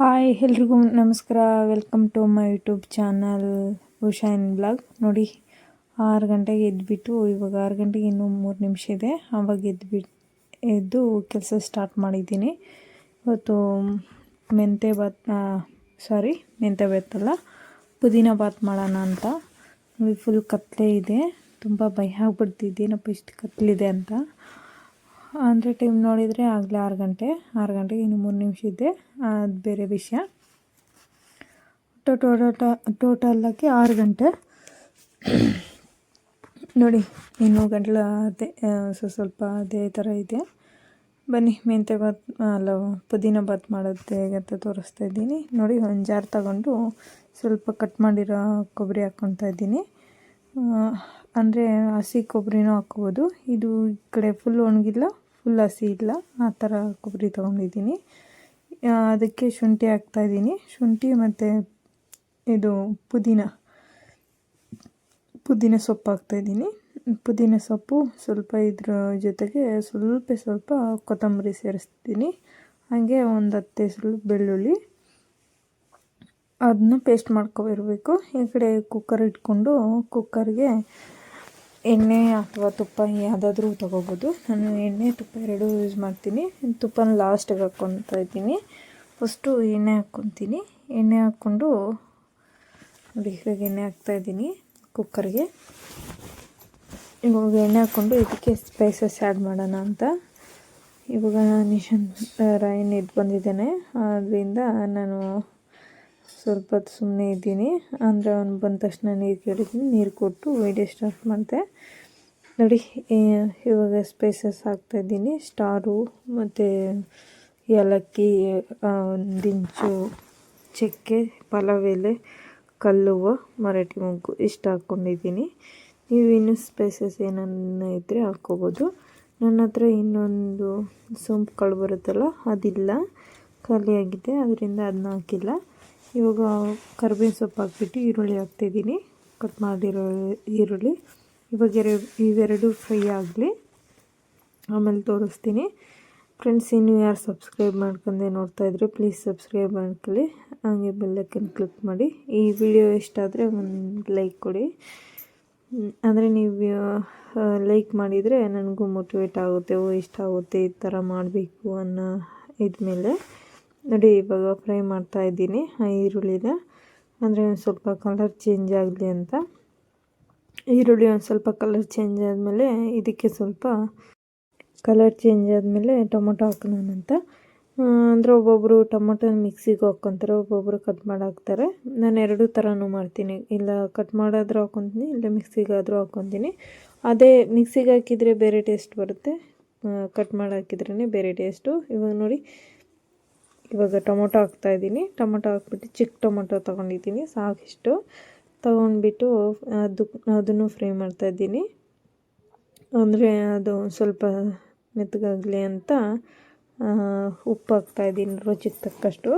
Hi, ಎಲ್ರಿಗೂ ನಮಸ್ಕಾರ. Welcome to my YouTube channel Usha in blog ನೋಡಿ, ಆರು ಗಂಟೆಗೆ ಎದ್ದುಬಿಟ್ಟು ಇವಾಗ ಆರು ಗಂಟೆಗೆ ಇನ್ನೂ ಮೂರು ನಿಮಿಷ ಇದೆ. ಆವಾಗ ಎದ್ದುಬಿಟ್ಟು ಎದ್ದು ಕೆಲಸ ಸ್ಟಾರ್ಟ್ ಮಾಡಿದ್ದೀನಿ. ಇವತ್ತು ಮೆಂತೆ ಬಾತ್ ಸಾರಿ ಮೆಂತೆ ಬೇತಲ್ಲ ಪುದೀನ ಬಾತ್ ಮಾಡೋಣ ಅಂತ. ನೋಡಿ ಫುಲ್ ಕತ್ತಲೆ ಇದೆ. ತುಂಬ ಭಯ ಆಗ್ಬಿಡ್ತಿದ್ದೇನಪ್ಪ ಇಷ್ಟು ಕತ್ಲಿದೆ ಅಂತ. ಅಂದರೆ ಟೈಮ್ ನೋಡಿದರೆ ಆಗಲೇ ಆರು ಗಂಟೆ, ಆರು ಗಂಟೆಗೆ ಇನ್ನು ಮೂರು ನಿಮಿಷ ಇದೆ. ಅದು ಬೇರೆ ವಿಷಯ. ಟೋಟಲಾಗಿ ಆರು ಗಂಟೆ. ನೋಡಿ, ಇನ್ನು ಗಂಟಲ ಅದೇ ಸೊ ಸ್ವಲ್ಪ ಅದೇ ಥರ ಇದೆ. ಬನ್ನಿ, ಮೆಂತೆ ಬಾತ್ ಅಲ್ಲ, ಪುದೀನ ಬಾತ್ ಮಾಡೋದು ಹೇಗೆ ಅಂತ ತೋರಿಸ್ತಾ ಇದ್ದೀನಿ. ನೋಡಿ, ಒಂದು ಜಾರ್ ತಗೊಂಡು ಸ್ವಲ್ಪ ಕಟ್ ಮಾಡಿರೋ ಕೊಬ್ಬರಿ ಹಾಕ್ಕೊತಾ ಇದ್ದೀನಿ. ಅಂದರೆ ಹಸಿ ಕೊಬ್ಬರಿನೂ ಹಾಕ್ಕೋಬೋದು ಇದು ಈ ಕಡೆ ಫುಲ್ ಒಣಗಿಲ್ಲ. ಫುಲ್ ಹಸಿ ಇಲ್ಲ, ಆ ಥರ ಕೊಬ್ಬರಿ ತೊಗೊಂಡಿದ್ದೀನಿ. ಅದಕ್ಕೆ ಶುಂಠಿ ಹಾಕ್ತಾಯಿದ್ದೀನಿ ಶುಂಠಿ ಮತ್ತು ಇದು ಪುದೀನ ಪುದೀನ ಸೊಪ್ಪು ಹಾಕ್ತಾಯಿದ್ದೀನಿ ಪುದೀನ ಸೊಪ್ಪು ಸ್ವಲ್ಪ ಇದ್ರ ಜೊತೆಗೆ ಸ್ವಲ್ಪ ಸ್ವಲ್ಪ ಕೊತ್ತಂಬರಿ ಸೇರಿಸ್ತೀನಿ. ಹಾಗೆ ಒಂದು ಹತ್ತು ಸ್ವಲ್ಪ ಬೆಳ್ಳುಳ್ಳಿ ಅದನ್ನ ಪೇಸ್ಟ್ ಮಾಡ್ಕೊಬಿರಬೇಕು. ಈ ಕಡೆ ಕುಕ್ಕರ್ ಇಟ್ಕೊಂಡು ಕುಕ್ಕರ್ಗೆ ಎಣ್ಣೆ ಅಥವಾ ತುಪ್ಪ ಯಾವುದಾದ್ರೂ ತೊಗೋಬೋದು. ನಾನು ಎಣ್ಣೆ, ತುಪ್ಪ ಎರಡೂ ಯೂಸ್ ಮಾಡ್ತೀನಿ. ತುಪ್ಪನ ಲಾಸ್ಟಿಗೆ ಹಾಕ್ಕೊತಾ ಇದ್ದೀನಿ. ಫಸ್ಟು ಎಣ್ಣೆ ಹಾಕ್ಕೊತೀನಿ. ಎಣ್ಣೆ ಹಾಕ್ಕೊಂಡು ನೋಡಿ ಇವಾಗ ಎಣ್ಣೆ ಹಾಕ್ತಾಯಿದ್ದೀನಿ ಕುಕ್ಕರ್ಗೆ ಇವಾಗ ಎಣ್ಣೆ ಹಾಕ್ಕೊಂಡು ಇದಕ್ಕೆ ಸ್ಪೈಸಸ್ ಆ್ಯಡ್ ಮಾಡೋಣ ಅಂತ. ಇವಾಗ ನಿಶನ್ ರೈನ್ ಇದು ಬಂದಿದ್ದೇನೆ. ಅದರಿಂದ ನಾನು ಸ್ವಲ್ಪ ಹೊತ್ತು ಸುಮ್ಮನೆ ಇದ್ದೀನಿ. ಅಂದರೆ ಅವ್ನು ಬಂದ ತಕ್ಷಣ ನೀರು ಕೇಳಿದ್ದೀನಿ. ನೀರು ಕೊಟ್ಟು ವೀಡಿಯೋ ಸ್ಟಾರ್ಟ್ ಮಾಡಿದೆ. ನೋಡಿ ಇವಾಗ ಸ್ಪೈಸಸ್ ಹಾಕ್ತಾಯಿದ್ದೀನಿ ಸ್ಟಾರು, ಮತ್ತು ಏಲಕ್ಕಿ ದಿಂಚು, ಚಕ್ಕೆ ಪಲಾವ್ ಎಲೆ ಕಲ್ಲುವ, ಮರಾಠಿ ಮೊಗ್ಗು ಇಷ್ಟು ಹಾಕ್ಕೊಂಡಿದ್ದೀನಿ ನೀವು ಇನ್ನೂ ಸ್ಪೈಸಸ್ ಏನನ್ನ ಇದ್ದರೆ ಹಾಕ್ಕೋಬೋದು. ನನ್ನ ಹತ್ರ ಇನ್ನೊಂದು ಸೋಂಪು ಕಾಳು ಬರುತ್ತಲ್ಲ ಅದಿಲ್ಲ. ಖಾಲಿಯಾಗಿದೆ, ಅದರಿಂದ ಅದನ್ನ ಹಾಕಿಲ್ಲ. ಇವಾಗ ಕರ್ಬೇವಿನ ಸೊಪ್ಪು ಹಾಕ್ಬಿಟ್ಟು ಈರುಳ್ಳಿ ಹಾಕ್ತಿದ್ದೀನಿ. ಕಟ್ ಮಾಡಿರೋ ಈರುಳ್ಳಿ. ಇವಾಗ ಎರಡು, ಇವೆರಡು ಫ್ರೈ ಆಗಲಿ. ಆಮೇಲೆ ತೋರಿಸ್ತೀನಿ. ಫ್ರೆಂಡ್ಸ್, ಇನ್ನು ಯಾರು ಸಬ್ಸ್ಕ್ರೈಬ್ ಮಾಡ್ಕೊಂಡೆ ನೋಡ್ತಾಯಿದ್ರೆ ಪ್ಲೀಸ್ ಸಬ್ಸ್ಕ್ರೈಬ್ ಮಾಡ್ಕೊಳ್ಳಿ. ಹಾಗೆ ಬೆಲ್ಲಕ್ಕನ್ನು ಕ್ಲಿಕ್ ಮಾಡಿ. ಈ ವಿಡಿಯೋ ಇಷ್ಟ ಆದರೆ ಒಂದು ಲೈಕ್ ಕೊಡಿ. ಅಂದರೆ ನೀವು ಲೈಕ್ ಮಾಡಿದರೆ ನನಗೂ ಮೋಟಿವೇಟ್ ಆಗುತ್ತೆ. ಓ, ಇಷ್ಟ ಆಗುತ್ತೆ ಈ ಥರ ಮಾಡಬೇಕು ಅನ್ನೋ ಇದ್ಮೇಲೆ. ನೋಡಿ, ಇವಾಗ ಫ್ರೈ ಮಾಡ್ತಾ ಇದ್ದೀನಿ. ಆ ಈರುಳ್ಳಿನ. ಅಂದರೆ ಒಂದು ಸ್ವಲ್ಪ ಕಲರ್ ಚೇಂಜ್ ಆಗಲಿ ಅಂತ. ಈರುಳ್ಳಿ ಒಂದು ಸ್ವಲ್ಪ ಕಲರ್ ಚೇಂಜ್ ಆದಮೇಲೆ ಇದಕ್ಕೆ ಸ್ವಲ್ಪ ಕಲರ್ ಚೇಂಜ್ ಆದಮೇಲೆ ಟೊಮೊಟೊ ಹಾಕೋಣಂತ ಅಂದರೆ ಒಬ್ಬೊಬ್ಬರು ಟೊಮೊಟೊ ಮಿಕ್ಸಿಗೆ ಹಾಕ್ಕೊತಾರೆ ಒಬ್ಬೊಬ್ಬರು ಕಟ್ ಮಾಡಿ ಹಾಕ್ತಾರೆ ನಾನು ಎರಡೂ ಥರನೂ ಮಾಡ್ತೀನಿ. ಇಲ್ಲ ಕಟ್ ಮಾಡಾದರೂ ಹಾಕ್ಕೊತೀನಿ ಇಲ್ಲ ಮಿಕ್ಸಿಗಾದರೂ ಹಾಕ್ಕೊತೀನಿ ಅದೇ ಮಿಕ್ಸಿಗೆ ಹಾಕಿದರೆ ಬೇರೆ ಟೇಸ್ಟ್ ಬರುತ್ತೆ. ಕಟ್ ಮಾಡಿ ಹಾಕಿದ್ರೇ ಬೇರೆ ಟೇಸ್ಟು ಇವಾಗ ನೋಡಿ ಇವಾಗ ಟೊಮೊಟೊ ಹಾಕ್ತಾಯಿದ್ದೀನಿ. ಟೊಮೊಟೊ ಹಾಕ್ಬಿಟ್ಟು ಚಿಕ್ಕ ಟೊಮೊಟೊ ತೊಗೊಂಡಿದ್ದೀನಿ. ಸಾಕಿಷ್ಟು. ತೊಗೊಂಡ್ಬಿಟ್ಟು ಅದು, ಅದನ್ನು ಫ್ರೈ ಮಾಡ್ತಾಯಿದ್ದೀನಿ. ಅಂದರೆ ಅದು ಸ್ವಲ್ಪ ಮೆತ್ತಗಾಗಲಿ ಅಂತ ಉಪ್ಪು ಹಾಕ್ತಾಯಿದ್ದೀನಿ, ರುಚಿಗೆ ತಕ್ಕಷ್ಟು.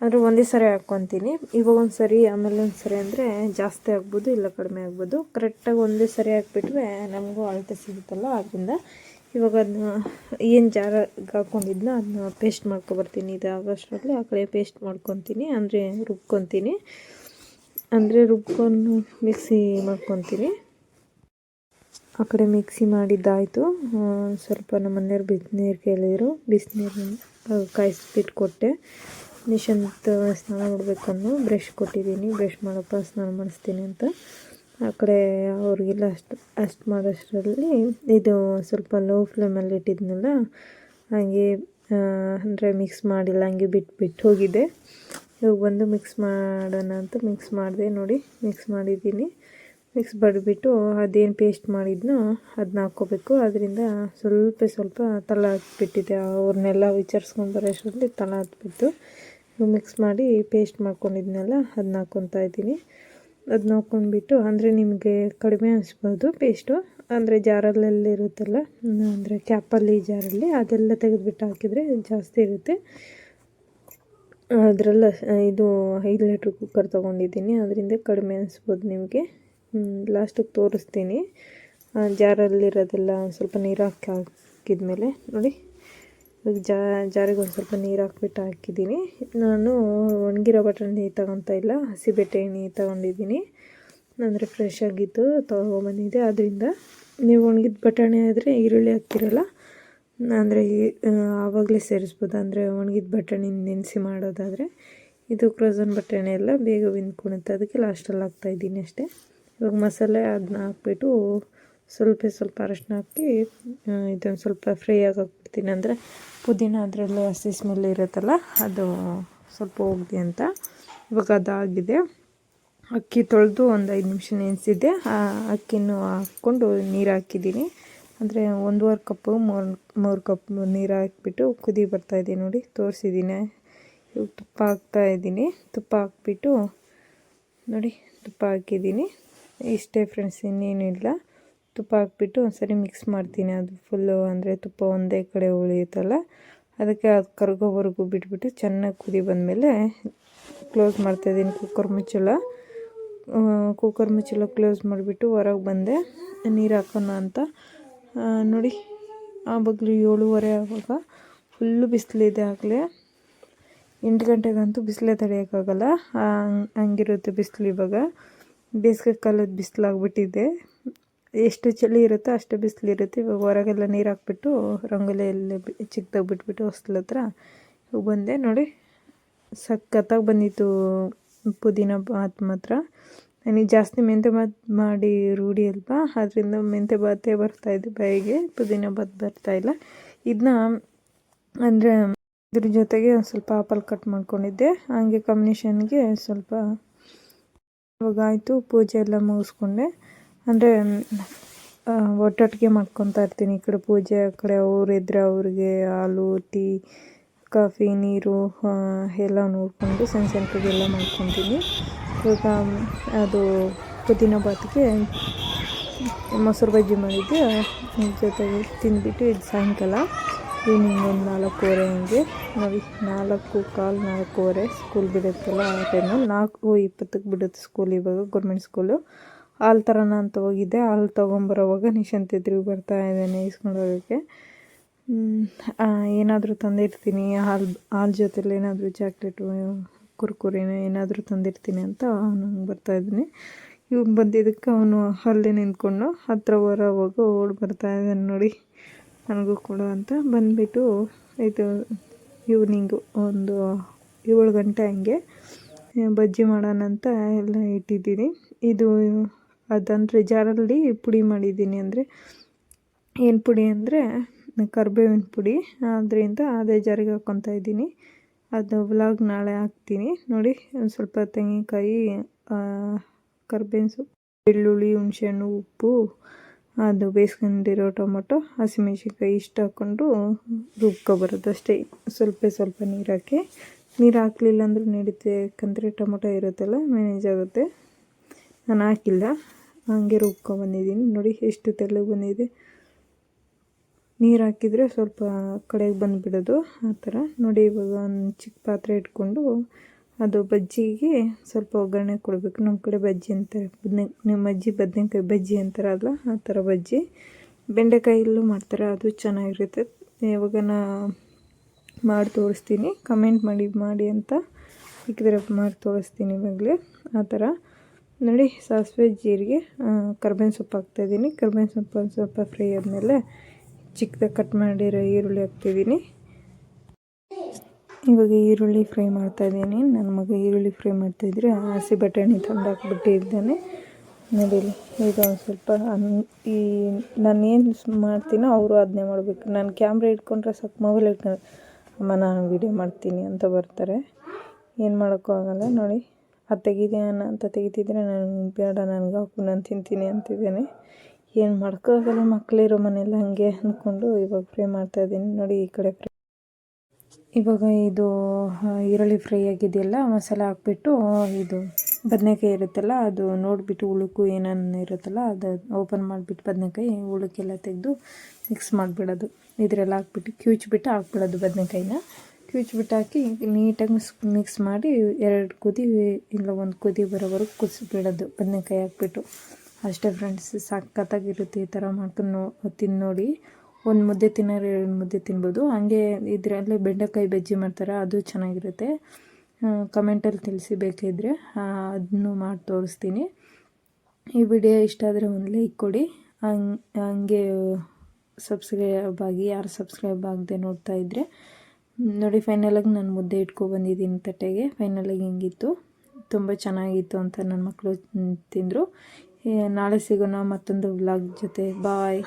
ಅಂದರೆ ಒಂದೇ ಸರಿ ಹಾಕ್ಕೊತೀನಿ. ಇವಾಗ ಒಂದು ಸರಿ, ಆಮೇಲೆ ಒಂದು ಸರಿ ಅಂದರೆ ಜಾಸ್ತಿ ಆಗ್ಬೋದು, ಇಲ್ಲ ಕಡಿಮೆ ಆಗ್ಬೋದು. ಕರೆಕ್ಟಾಗಿ ಒಂದೇ ಸರಿ ಹಾಕ್ಬಿಟ್ರೆ ನಮಗೂ ಅಳತೆ ಸಿಗುತ್ತಲ್ಲ ಅದರಿಂದ ಇವಾಗ ಅದನ್ನ ಏನು ಜಾರಾಗಿ ಹಾಕ್ಕೊಂಡಿದ್ನ ಅದನ್ನ ಪೇಸ್ಟ್ ಮಾಡ್ಕೊಬರ್ತೀನಿ ಇದು ಆಗೋಷ್ಟರಲ್ಲಿ ಆ ಕಡೆ ಪೇಸ್ಟ್ ಮಾಡ್ಕೊತೀನಿ, ಅಂದರೆ ರುಬ್ಕೊತೀನಿ. ಅಂದರೆ ರುಬ್ಕೊಂಡು ಮಿಕ್ಸಿ ಮಾಡ್ಕೊತೀನಿ. ಆ ಕಡೆ ಮಿಕ್ಸಿ ಮಾಡಿದ್ದಾಯಿತು. ಸ್ವಲ್ಪ ನಮ್ಮ ಮನೆಯವ್ರು ಬಿಸಿನೀರು ಕೇಳಿದರು. ಬಿಸಿನೀರು ಕಾಯಿಸ್ಬಿಟ್ಟು ಕೊಟ್ಟೆ ನಿಶಂತ ಸ್ನಾನ ಮಾಡಬೇಕನ್ನು ಬ್ರಷ್ ಕೊಟ್ಟಿದ್ದೀನಿ. ಬ್ರಷ್ ಮಾಡಪ್ಪ, ಸ್ನಾನ ಮಾಡಿಸ್ತೀನಿ ಅಂತ. ಆ ಕಡೆ ಅವ್ರಿಗೆಲ್ಲ ಅಷ್ಟು ಅಷ್ಟು ಮಾಡೋಷ್ಟರಲ್ಲಿ ಇದು ಸ್ವಲ್ಪ ಲೋ ಫ್ಲೇಮಲ್ಲಿ ಇಟ್ಟಿದ್ನಲ್ಲ, ಹಾಗೆ ಅಂದರೆ ಮಿಕ್ಸ್ ಮಾಡಿಲ್ಲ, ಹಂಗೆ ಬಿಟ್ಟು ಬಿಟ್ಟು ಹೋಗಿದೆ. ಇವಾಗ ಬಂದು ಮಿಕ್ಸ್ ಮಾಡೋಣ ಅಂತ ಮಿಕ್ಸ್ ಮಾಡಿದೆ, ನೋಡಿ ಮಿಕ್ಸ್ ಮಾಡಿದ್ದೀನಿ. ಮಿಕ್ಸ್ ಬಡಿಬಿಟ್ಟು ಅದೇನು ಪೇಸ್ಟ್ ಮಾಡಿದ್ನೋ ಅದನ್ನ ಹಾಕ್ಕೋಬೇಕು. ಅದರಿಂದ ಸ್ವಲ್ಪ ಸ್ವಲ್ಪ ತಲೆ ಹತ್ಬಿಟ್ಟಿದೆ ಅವ್ರನ್ನೆಲ್ಲ ವಿಚಾರಿಸ್ಕೊಂಡು ಬರೋಷ್ಟರಲ್ಲಿ ತಲೆ ಹತ್ಬಿಟ್ಟು ಮಿಕ್ಸ್ ಮಾಡಿ ಪೇಸ್ಟ್ ಮಾಡ್ಕೊಂಡಿದ್ನಲ್ಲ ಅದನ್ನ ಹಾಕ್ಕೊತಾ ಇದ್ದೀನಿ. ಅದು ನೋಡ್ಕೊಂಡ್ಬಿಟ್ಟು ಅಂದರೆ ನಿಮಗೆ ಕಡಿಮೆ ಅನಿಸ್ಬೋದು ಪೇಸ್ಟು ಅಂದರೆ ಜಾರಲ್ಲಲ್ಲಿ ಇರುತ್ತಲ್ಲ ಅಂದರೆ ಕ್ಯಾಪಲ್ಲಿ ಜಾರಲ್ಲಿ ಅದೆಲ್ಲ ತೆಗೆದುಬಿಟ್ಟು ಹಾಕಿದರೆ ಜಾಸ್ತಿ ಇರುತ್ತೆ. ಅದರಲ್ಲ ಇದು ಐದು ಲೀಟ್ರ್ ಕುಕ್ಕರ್ ತೊಗೊಂಡಿದ್ದೀನಿ, ಅದರಿಂದ ಕಡಿಮೆ ಅನಿಸ್ಬೋದು ನಿಮಗೆ. ಲಾಸ್ಟಿಗೆ ತೋರಿಸ್ತೀನಿ. ಜಾರಲ್ಲಿರೋದೆಲ್ಲ ಸ್ವಲ್ಪ ನೀರು ಹಾಕಿ ಹಾಕಿದ್ಮೇಲೆ, ನೋಡಿ. ಜಾ, ಜಾರಿಗೆ ಒಂದು ಸ್ವಲ್ಪ ನೀರು ಹಾಕ್ಬಿಟ್ಟು ಹಾಕಿದ್ದೀನಿ. ನಾನು ಒಣಗಿರೋ ಬಟಾಣಿ ತಗೊತಾ ಇಲ್ಲ ಹಸಿ ಎಣ್ಣೆ ತಗೊಂಡಿದ್ದೀನಿ. ಅಂದರೆ ಫ್ರೆಶ್ ಆಗಿತ್ತು, ತೊಗೊಂಬಂದಿದ್ದೆ. ಅದರಿಂದ ನೀವು ಒಣಗಿದ ಬಟಾಣಿ ಆದರೆ ಈರುಳ್ಳಿ ಹಾಕ್ತಿರಲ್ಲ, ಅಂದರೆ ಆವಾಗಲೇ ಸೇರಿಸ್ಬೋದು. ಅಂದರೆ ಒಣಗಿದ ಬಟಾಣಿ ನೆನೆಸಿ ಮಾಡೋದಾದರೆ ಇದು ಕ್ರೋಸನ್ ಬಟಾಣಿ ಎಲ್ಲ ಬೇಗ ಬೆಂದ್ಕೊಳುತ್ತೆ ಅದಕ್ಕೆ ಲಾಸ್ಟಲ್ಲಿ ಹಾಕ್ತಾಯಿದ್ದೀನಿ ಅಷ್ಟೇ. ಇವಾಗ ಮಸಾಲೆ ಅದನ್ನ ಹಾಕ್ಬಿಟ್ಟು ಸ್ವಲ್ಪ ಸ್ವಲ್ಪ ಅರಶಿನ ಹಾಕಿ ಇದೊಂದು ಸ್ವಲ್ಪ ಫ್ರೈ ಆಗಿ ಅಂದರೆ ಪುದೀನ ಅದರಲ್ಲೂ ಹಸಿ ಸ್ಮೆಲ್ ಇರುತ್ತಲ್ಲ, ಅದು ಸ್ವಲ್ಪ ಹೋಗಲಿ ಅಂತ. ಇವಾಗ ಅದಾಗಿದೆ. ಅಕ್ಕಿ ತೊಳೆದು ಒಂದು ಐದು ನಿಮಿಷ ನೆನೆಸಿದ್ದೆ. ಅಕ್ಕಿನೂ ಹಾಕ್ಕೊಂಡು ನೀರು ಹಾಕಿದ್ದೀನಿ. ಅಂದರೆ ಒಂದೂವರೆ ಕಪ್ಪು ಮೂರು ಮೂರು ಕಪ್ ನೀರು ಹಾಕಿಬಿಟ್ಟು ಕುದಿ ಬರ್ತಾಯಿದೆ ನೋಡಿ, ತೋರಿಸಿದ್ದೀನಿ. ಇವಾಗ ತುಪ್ಪ ಹಾಕ್ತಾಯಿದ್ದೀನಿ ತುಪ್ಪ ಹಾಕ್ಬಿಟ್ಟು ನೋಡಿ, ತುಪ್ಪ ಹಾಕಿದ್ದೀನಿ. ಇಷ್ಟೇ ಫ್ರೆಂಡ್ಸ್ ಇನ್ನೇನು ಇಲ್ಲ. ತುಪ್ಪ ಹಾಕ್ಬಿಟ್ಟು ಒಂದ್ಸರಿ ಮಿಕ್ಸ್ ಮಾಡ್ತೀನಿ. ಅದು ಫುಲ್ಲು ಅಂದರೆ ತುಪ್ಪ ಒಂದೇ ಕಡೆ ಉಳಿಯುತ್ತಲ್ಲ, ಅದಕ್ಕೆ ಅದು ಕರ್ಗೋವರೆಗೂ ಬಿಟ್ಬಿಟ್ಟು ಚೆನ್ನಾಗಿ ಕುದಿ ಬಂದಮೇಲೆ ಕ್ಲೋಸ್ ಮಾಡ್ತಾಯಿದ್ದೀನಿ ಕುಕ್ಕರ್ ಮುಚ್ಚಲ ಕುಕ್ಕರ್ ಮುಚ್ಚಲ ಕ್ಲೋಸ್ ಮಾಡಿಬಿಟ್ಟು ಹೊರಗೆ ಬಂದೆ. ನೀರು ಹಾಕೋಣ ಅಂತ. ನೋಡಿ, ಆ ಬಗ್ಲು ಏಳುವರೆ ಆವಾಗ ಫುಲ್ಲು ಬಿಸಿಲಿದೆ ಆಗಲೇ. ಎಂಟು ಗಂಟೆಗಂತೂ ಬಿಸಿಲೇ ತಡೆಯೋಕ್ಕಾಗಲ್ಲ. ಹಂಗಿರುತ್ತೆ ಬಿಸಿಲು ಇವಾಗ. ಬೇಸಿಗೆ ಕಾಲದ ಬಿಸಿಲಾಗ್ಬಿಟ್ಟಿದೆ. ಎಷ್ಟು ಚಳಿ ಇರುತ್ತೋ ಅಷ್ಟು ಬಿಸಿಲಿರುತ್ತೆ ಇವಾಗ ಹೊರಗೆಲ್ಲ ನೀರು ಹಾಕ್ಬಿಟ್ಟು ರಂಗೋಲಿಯಲ್ಲಿ ಚಿಕ್ಕದಾಗಿ ಬಿಟ್ಬಿಟ್ಟು ಹೊಸ್ಲ ಹತ್ರ ಬಂದೆ. ನೋಡಿ, ಸಖತ್ತಾಗಿ ಬಂದಿತ್ತು ಪುದೀನ ಬಾತ್ ಮಾತ್ರ. ನನಗೆ ಜಾಸ್ತಿ ಮೆಂತ್ಯ ಬಾತ್ ಮಾಡಿ ರೂಢಿ ಅಲ್ವಾ? ಅದರಿಂದ ಮೆಂತ್ಯ ಬಾತೇ ಬರ್ತಾಯಿದೆ ಬಾಯಿಗೆ. ಪುದೀನ ಬಾತ್ ಬರ್ತಾಯಿಲ್ಲ ಇದನ್ನ ಅಂದರೆ ಇದ್ರ ಜೊತೆಗೆ ಒಂದು ಸ್ವಲ್ಪ ಆಪಲ್ ಕಟ್ ಮಾಡ್ಕೊಂಡಿದ್ದೆ. ಹಂಗೆ ಕಾಂಬಿನೇಷನ್ಗೆ ಸ್ವಲ್ಪ ಇವಾಗ ಆಯಿತು. ಪೂಜೆ ಎಲ್ಲ ಮುಗಿಸ್ಕೊಂಡೆ. ಅಂದರೆ ಒಟ್ಟೊಟ್ಟಿಗೆ ಮಾಡ್ಕೊತಾ ಇರ್ತೀನಿ. ಈ ಕಡೆ ಪೂಜೆ, ಆ ಕಡೆ ಅವರಿದ್ರೆ ಅವ್ರಿಗೆ ಹಾಲು, ಟೀ, ಕಾಫಿ, ನೀರು ಎಲ್ಲ ನೋಡಿಕೊಂಡು ಸಣ್ಣ ಸಣ್ಣ ಎಲ್ಲ ಮಾಡ್ಕೊತೀನಿ. ಇವಾಗ ಅದು ಪುದೀನ ಬಾತ್ಗೆ ಮೊಸರು ಬಜ್ಜಿ ಮಾಡಿದ್ದೆ. ಜೊತೆಗೆ ತಿಂದ್ಬಿಟ್ಟು ಇದು ಸಾಯಂಕಾಲ. ಈವ್ನಿಂಗ್ ಒಂದು ನಾಲ್ಕೂವರೆ ಹಂಗೆ. ನಾವು ನಾಲ್ಕು, ಕಾಲು ನಾಲ್ಕೂವರೆ ಸ್ಕೂಲ್ ಬಿಡುತ್ತಲ್ಲ ಆ ಟೈಮಲ್ಲಿ ನಾಲ್ಕು ಇಪ್ಪತ್ತಕ್ಕೆ ಬಿಡುತ್ತೆ ಸ್ಕೂಲ್ ಇವಾಗ ಗೌರ್ಮೆಂಟ್ ಸ್ಕೂಲು ಹಾಲು ತರೋಣ ಅಂತ ಹೋಗಿದ್ದೆ ಹಾಲು ತೊಗೊಂಬರೋವಾಗ ನಿಶಾಂತ್ ಎದುರಿಗೆ ಬರ್ತಾ ಇದ್ದಾನೆ ಇಸ್ಕೊಂಡೋಗೋಕ್ಕೆ. ಏನಾದರೂ ತಂದಿರ್ತೀನಿ. ಹಾಲು ಹಾಲು ಜೊತೆಲಿ ಏನಾದರೂ ಚಾಕ್ಲೇಟು, ಕುರ್ಕುರಿನ ಏನಾದರೂ ತಂದಿರ್ತೀನಿ ಅಂತ ಅವನು ಬರ್ತಾಯಿದ್ದೀನಿ ಇವ್ನು ಬಂದಿದ್ದಕ್ಕೆ ಅವನು ಅಲ್ಲೇ ನಿಂತ್ಕೊಂಡು ಹತ್ರ ಬರೋವಾಗ ಓಡಿ ಬರ್ತಾ ಇದ್ದಾನೆ ನೋಡಿ. ನನಗೂ ಕೊಡು ಅಂತ ಬಂದುಬಿಟ್ಟು ಇದು ಈವ್ನಿಂಗು ಒಂದು ಏಳು ಗಂಟೆ ಹಂಗೆ ಬಜ್ಜಿ ಮಾಡೋಣ ಅಂತ ಎಲ್ಲ ಇಟ್ಟಿದ್ದೀನಿ. ಇದು ಅದಂದರೆ ಜಾರಲ್ಲಿ ಪುಡಿ ಮಾಡಿದ್ದೀನಿ ಅಂದರೆ ಏನು ಪುಡಿ ಅಂದರೆ ಕರ್ಬೇವಿನ ಪುಡಿ. ಅದರಿಂದ ಅದೇ ಜಾರಿಗೆ ಹಾಕ್ಕೊತಾ ಇದ್ದೀನಿ. ಅದು ವ್ಲಾಗ್ ನಾಳೆ ಹಾಕ್ತೀನಿ. ನೋಡಿ, ಒಂದು ಸ್ವಲ್ಪ ತೆಂಗಿನಕಾಯಿ ಕರ್ಬೇವಿನ ಸೊಪ್ಪು, ಬೆಳ್ಳುಳ್ಳಿ, ಹುಣಸೆಹಣ್ಣು, ಉಪ್ಪು, ಅದು ಬೇಯಿಸ್ಕೊಂಡಿರೋ ಟೊಮೊಟೊ, ಹಸಿಮೆಣ್ಸಿನ್ಕಾಯಿ ಇಷ್ಟು ಹಾಕ್ಕೊಂಡು ರುಬ್ಕೊಬರೋದು ಅಷ್ಟೇ. ಸ್ವಲ್ಪ ಸ್ವಲ್ಪ ನೀರು ಹಾಕಿ. ನೀರು ಹಾಕಲಿಲ್ಲ ಅಂದರೂ ನಡೀತೆ ಯಾಕಂದರೆ ಟೊಮೊಟೊ ಇರುತ್ತಲ್ಲ ಮ್ಯಾನೇಜ್ ಆಗುತ್ತೆ. ನಾನು ಹಾಕಿಲ್ಲ. ಹಾಗೆ ರುಬ್ಕೊಂಬಂದಿದ್ದೀನಿ ನೋಡಿ ಎಷ್ಟು ತೆಳ್ಳಗೆ ಬಂದಿದೆ. ನೀರು ಹಾಕಿದರೆ ಸ್ವಲ್ಪ ಕಡೆಗೆ ಬಂದುಬಿಡೋದು. ಆ ಥರ. ನೋಡಿ ಇವಾಗ ಒಂದು ಚಿಕ್ಕ ಪಾತ್ರೆ ಇಟ್ಕೊಂಡು ಅದು ಬಜ್ಜಿಗೆ ಸ್ವಲ್ಪ ಒಗ್ಗರಣೆ ಕೊಡಬೇಕು. ನಮ್ಮ ಕಡೆ ಬಜ್ಜಿ ಅಂತಾರೆ. ಬದನೆ, ನಿಮ್ಮ ಅಜ್ಜಿ ಬದನೆಕಾಯಿ ಬಜ್ಜಿ ಅಂತಾರಲ್ಲ, ಆ ಥರ ಬಜ್ಜಿ. ಬೆಂಡೆಕಾಯಲ್ಲೂ ಮಾಡ್ತಾರೆ. ಅದು ಚೆನ್ನಾಗಿರುತ್ತೆ. ಇವಾಗ ನಾ ಮಾಡಿ ತೋರಿಸ್ತೀನಿ. ಕಮೆಂಟ್ ಮಾಡಿ ಮಾಡಿ ಅಂತ ಇಕ್ಕಿದ್ರೆ ಮಾಡಿ ತೋರಿಸ್ತೀನಿ ಇವಾಗಲೇ. ಆ ಥರ. ನೋಡಿ, ಸಾಸಿವೆ ಜೀರಿಗೆ ಕರ್ಬೇವಿನ ಸೊಪ್ಪು ಹಾಕ್ತಾಯಿದ್ದೀನಿ ಕರ್ಬೇವಿನ ಸೊಪ್ಪು ಒಂದು ಸ್ವಲ್ಪ ಫ್ರೈ ಆದಮೇಲೆ ಚಿಕ್ಕದಾಗಿ ಕಟ್ ಮಾಡಿರೋ ಈರುಳ್ಳಿ ಹಾಕ್ತಿದ್ದೀನಿ ಇವಾಗ ಈರುಳ್ಳಿ ಫ್ರೈ ಮಾಡ್ತಾಯಿದ್ದೀನಿ ನನ್ನ ಮಗ ಈರುಳ್ಳಿ ಫ್ರೈ ಮಾಡ್ತಾಯಿದ್ರೆ ಹಸಿ ಬಟಾಣಿ ತಂದು ಹಾಕ್ಬಿಟ್ಟಿದ್ದಾನೆ. ನೋಡಿ, ಈಗ ಒಂದು ಸ್ವಲ್ಪ ಈ, ನಾನು ಏನು ಮಾಡ್ತೀನೋ ಅವರು ಅದನ್ನೇ ಮಾಡಬೇಕು. ನಾನು ಕ್ಯಾಮ್ರ ಇಟ್ಕೊಂಡ್ರೆ ಸಾಕು ಮೊಬೈಲ್ ಇಟ್ಕೊಂಡು ಅಮ್ಮ, ನಾನು ವೀಡಿಯೋ ಮಾಡ್ತೀನಿ ಅಂತ ಬರ್ತಾರೆ. ಏನು ಮಾಡೋಕ್ಕೂ ಆಗೋಲ್ಲ. ನೋಡಿ ಅದು ತೆಗಿದೇನ ಅಂತ ತೆಗಿತಿದ್ರೆ ನಾನು ಬೇಡ, ನನಗೆ ಹಾಕು, ನಾನು ತಿಂತೀನಿ ಅಂತಿದ್ದೇನೆ. ಏನು ಮಾಡ್ಕೋಲ್ಲ ಮಕ್ಕಳಿರೋ ಮನೆಯಲ್ಲಿ ಹಾಗೆ ಅಂದ್ಕೊಂಡು ಇವಾಗ ಫ್ರೈ ಮಾಡ್ತಾಯಿದ್ದೀನಿ ನೋಡಿ ಈ ಕಡೆ ಫ್ರೈ ಇವಾಗ ಇದು ಈರುಳ್ಳಿ ಫ್ರೈ ಆಗಿದೆಯಲ್ಲ, ಮಸಾಲೆ ಹಾಕ್ಬಿಟ್ಟು, ಇದು ಬದನೇಕಾಯಿ ಇರುತ್ತಲ್ಲ, ಅದು ನೋಡಿಬಿಟ್ಟು ಉಳುಕು ಏನೇನು ಇರುತ್ತಲ್ಲ, ಅದು ಓಪನ್ ಮಾಡಿಬಿಟ್ಟು ಬದನೇಕಾಯಿ ಉಳುಕೆಲ್ಲ ತೆಗೆದು ಮಿಕ್ಸ್ ಮಾಡಿಬಿಡೋದು. ಇದರೆಲ್ಲ ಹಾಕ್ಬಿಟ್ಟು, ಕ್ಯೂಚ್ಬಿಟ್ಟು ಹಾಕ್ಬಿಡೋದು ಬದನೆಕಾಯಿನ. ಕ್ಯೂಚ್ಬಿಟ್ಟು ಹಾಕಿ ನೀಟಾಗಿ ಮಿಕ್ಸ್ ಮಿಕ್ಸ್ ಮಾಡಿ ಎರಡು ಕುದಿ, ಇಲ್ಲ ಒಂದು ಕುದಿ ಬರೋವರೆಗೂ ಕುದಿಸ್ಬಿಡೋದು. ಬದನೆಕಾಯಿ ಹಾಕ್ಬಿಟ್ಟು. ಅಷ್ಟೇ ಫ್ರೆಂಡ್ಸ್ ಸಖತ್ತಾಗಿರುತ್ತೆ ಈ ಥರ ಮಾಡ್ಕೊಂಡು ನೋ ತಿಂದು ಒಂದು ಮುದ್ದೆ ತಿನ್ನೋರು ಎರಡು ಮುದ್ದೆ ತಿನ್ಬೋದು. ಹಾಗೆ ಇದರಲ್ಲಿ ಬೆಂಡೆಕಾಯಿ ಬಜ್ಜಿ ಮಾಡ್ತಾರೆ, ಅದು ಚೆನ್ನಾಗಿರುತ್ತೆ. ಕಮೆಂಟಲ್ಲಿ ತಿಳಿಸಿ ಬೇಕಿದ್ದರೆ ಅದನ್ನು ಮಾಡಿ ತೋರಿಸ್ತೀನಿ. ಈ ವಿಡಿಯೋ ಇಷ್ಟ ಆದರೆ ಒಂದು ಲೈಕ್ ಕೊಡಿ. ಹಂಗೆ ಹಂಗೆ ಸಬ್ಸ್ಕ್ರೈಬ್ ಆಗಿ, ಯಾರು ಸಬ್ಸ್ಕ್ರೈಬ್ ಆಗದೆ ನೋಡ್ತಾ ಇದ್ದರೆ ನೋಡಿ ಫೈನಲಾಗಿ ನಾನು ಮುದ್ದೆ ಇಟ್ಕೊಬಂದಿದ್ದೀನಿ ತಟ್ಟೆಗೆ. ಫೈನಲಾಗಿ ಹಿಂಗಿತ್ತು? ತುಂಬ ಚೆನ್ನಾಗಿತ್ತು ಅಂತ ನನ್ನ ಮಕ್ಕಳು ತಿಂದರು. ನಾಳೆ ಸಿಗೋಣ ಮತ್ತೊಂದು ವ್ಲಾಗ್ ಜೊತೆ. ಬಾಯ್